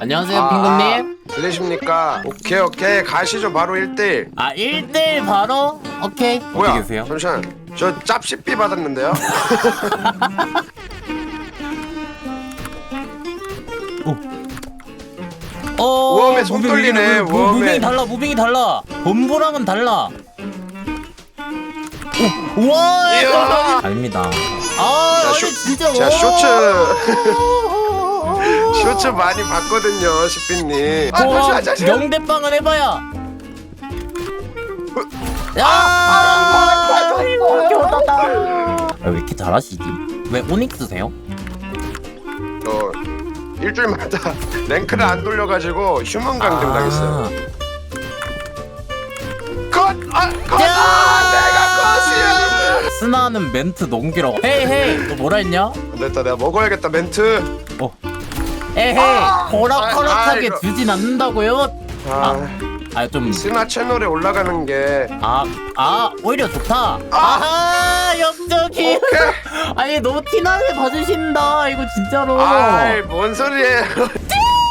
안녕하세요 아, 핑구님. 들리십니까? 오케이 오케이. 가시죠 바로 1대1 아 1대1 바로? 오케이. 뭐야? 어디 계세요? 잠시만. 저 짭시삐 받았는데요? 어, 우엄에 손 무빙, 떨리네, 무빙, 우엄에. 무빙이 달라 무빙이 달라. 본부랑은 달라. 오, 우와 이야. 아닙니다. 아 자, 아니 쇼- 진짜 자, 와. 쇼츠 많이 봤거든요 시삐님 아 잠시만 명대빵을 해봐야 야 아, 아, 왜 이렇게 잘하시지? 왜 오닉스세요? 저 일주일마다 랭크를 안 돌려가지고 휴먼 강등 당했어요 컷! 아! 컷! 야! 아, 내가 컷이야! 스나는 멘트 너무 길어 헤이 헤이 너 뭐라 했냐? 됐다 내가 먹어야겠다 멘트 어 에헤이 아! 호락호락하게 아. 주진 않는다고요? 아, 아좀 스나 채널에 올라가는 게 아, 아, 오히려 좋다. 아, 역적이. 오케이 아니, 너무 티나게 봐주신다. 이거 진짜로. 아이 뭔 소리예요